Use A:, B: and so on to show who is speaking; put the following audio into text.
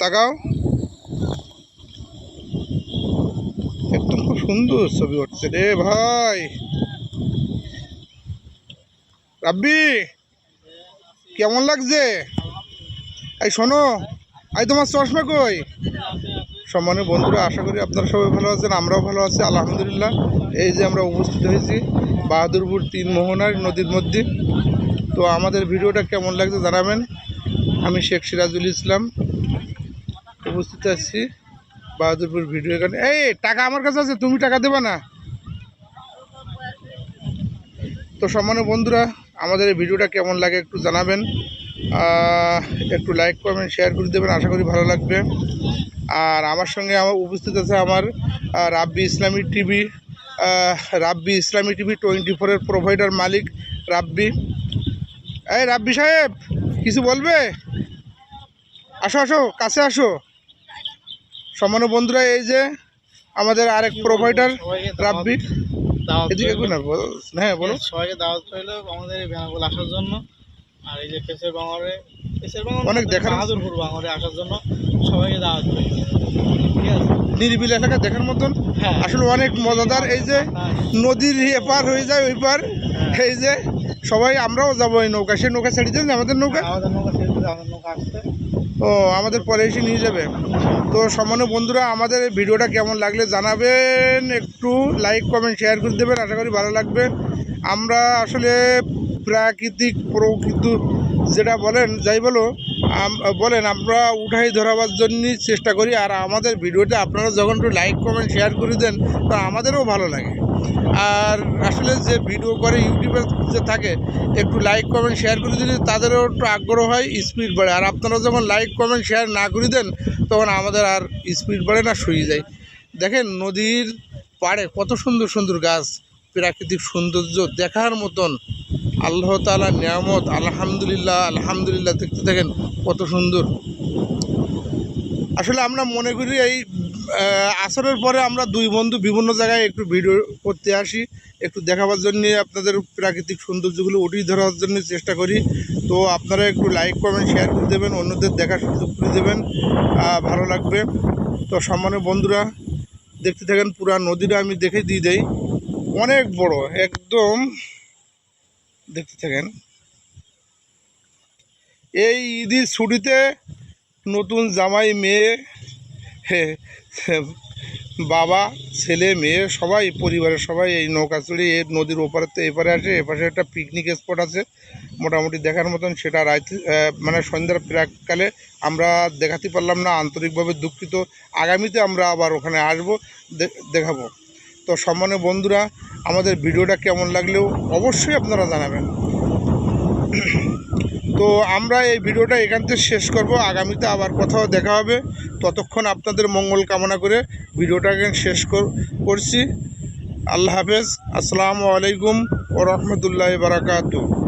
A: তাকাও। একদম খুব সুন্দর ছবি উঠছে রে ভাই। রাব্বি, কেমন লাগছে? এই শোনো, এই তোমার চশমা কই? সম্মানীয় বন্ধুরা, আশা করি আপনারা সবাই ভালো আছেন, আমরাও ভালো আছি, আলহামদুলিল্লাহ। এই যে আমরা উপস্থিত হয়েছি বাহাদুরপুর তিন মোহনার নদীর মধ্যে। তো আমাদের ভিডিওটা কেমন লাগছে জানাবেন। আমি শেখ সিরাজুল ইসলাম উপস্থিত আছি, বাহাদুরপুর ভিডিও এখানে। এই, টাকা আমার কাছে আছে, তুমি টাকা দেবে না? তো সম্মানীয় বন্ধুরা, আমাদের এই ভিডিওটা কেমন লাগে একটু জানাবেন। একটু লাইক কমেন্ট শেয়ার করে দেবেন, আশা করি ভালো লাগবে। আর আমার সঙ্গে আমার উপস্থিত আছে আমার রাব্বি Islami TV Rabbi Islami TV twenty ফোরের প্রোভাইডার মালিক রাব্বি। এই রাব্বি সাহেব, কিছু বলবে? আসো আসো, কাছে আসো। সমান বন্ধুরা এই যে আমাদের আরেক প্রোভাইডার রাব্বি। এদিকে না হ্যাঁ বলো।
B: সবাইকে দাওয়াত রইল আমাদের এই বেনাপোল আসার জন্য। আর এই যে পেসের বাঙারে পেসের বাঙার
A: অনেক দেখার-
B: বাহাদুরপুর বাঙারে আসার জন্য। সবাইকে দাওয়াত রইল।
A: নিরিবিল এলাকা দেখার মতন।
B: হ্যাঁ।
A: আসলে অনেক মজাদার এই যে
B: হ্যাঁ।
A: নদীর এপার হয়ে যায় ওই পার। এই যে সবাই আমরাও যাব এই নৌকা সে নৌকা ছেড়ে দেন আমাদের নৌকা
B: আমাদের নৌকা ছেড়ে আমাদের নৌকা আসছে।
A: ও আমাদের পরে এসে নিয়ে যাবে। তো সামান্য বন্ধুরা, আমাদের ভিডিওটা কেমন লাগলে জানাবেন, একটু লাইক কমেন্ট শেয়ার করে দেবেন, আশা করি ভালো লাগবে। আমরা আসলে প্রাকৃতিক প্রকৃত যেটা বলেন, যাই বলো বলেন, আমরা উঠাই ধরাবার জন্যই চেষ্টা করি। আর আমাদের ভিডিওটা আপনারা যখন একটু লাইক কমেন্ট শেয়ার করে দেন, তো আমাদেরও ভালো লাগে। আর আসলে যে ভিডিও করে ইউটিউবে যে থাকে, একটু লাইক কমেন্ট শেয়ার করে দিলে তাদেরও একটু আগ্রহ হয় স্পিড বাড়ে। আর আপনারা যখন লাইক কমেন্ট শেয়ার না করে দেন, তখন আমাদের আর স্পিড বাড়ে না শুয়ে যায়। দেখেন নদীর পাড়ে কত সুন্দর সুন্দর গাছ, প্রাকৃতিক সৌন্দর্য দেখার মতন। আল্লাহ তালা নিয়ামত, আলহামদুলিল্লাহ আলহামদুলিল্লাহ দেখতে দেখেন কত সুন্দর। আসলে আমরা মনে করি এই আসরের পরে আমরা দুই বন্ধু বিভিন্ন জায়গায় একটু ভিডিও করতে আসি, একটু দেখাবার জন্য আপনাদের প্রাকৃতিক সৌন্দর্যগুলো উঠিয়ে ধরার জন্য চেষ্টা করি। তো আপনারা একটু লাইক কমেন্ট শেয়ার করে দেবেন, অন্যদের দেখার সুযোগ করে দেবেন ভালো লাগবে। তো সম্মানীয় বন্ধুরা, দেখতে থাকেন পুরা নদীটা, আমি দেখে দিয়ে দেই। অনেক বড়, একদম, দেখতে থাকেন। এই ঈদের ছুটিতে নতুন জামাই, মেয়ে বাবা, ছেলে, মেয়ে, সবাই, পরিবারের সবাই এই নৌকা চড়ে এই নদীর ওপারেতে এপারে আসে, এপাশে একটা পিকনিক স্পট আছে। মোটামুটি দেখার মতন সেটা রাইতে মানে সন্ধ্যার প্রাককালে আমরা দেখাতে পারলাম না, আন্তরিকভাবে দুঃখিত। আগামীতে আমরা আবার ওখানে আসব দেখাবো। তো সম্মানীয় বন্ধুরা, আমাদের ভিডিওটা কেমন লাগলেও অবশ্যই আপনারা জানাবেন। তো আমরা এই ভিডিওটা এখান থেকে শেষ করব। আগামীতে আবার কোথাও দেখা হবে। ততক্ষণ আপনাদের মঙ্গল কামনা করে ভিডিওটা এখানে শেষ কর- করছি। আল্লাহ হাফেজ। আসসালামু আলাইকুম ও রহমতুল্লাহ বারাকাতু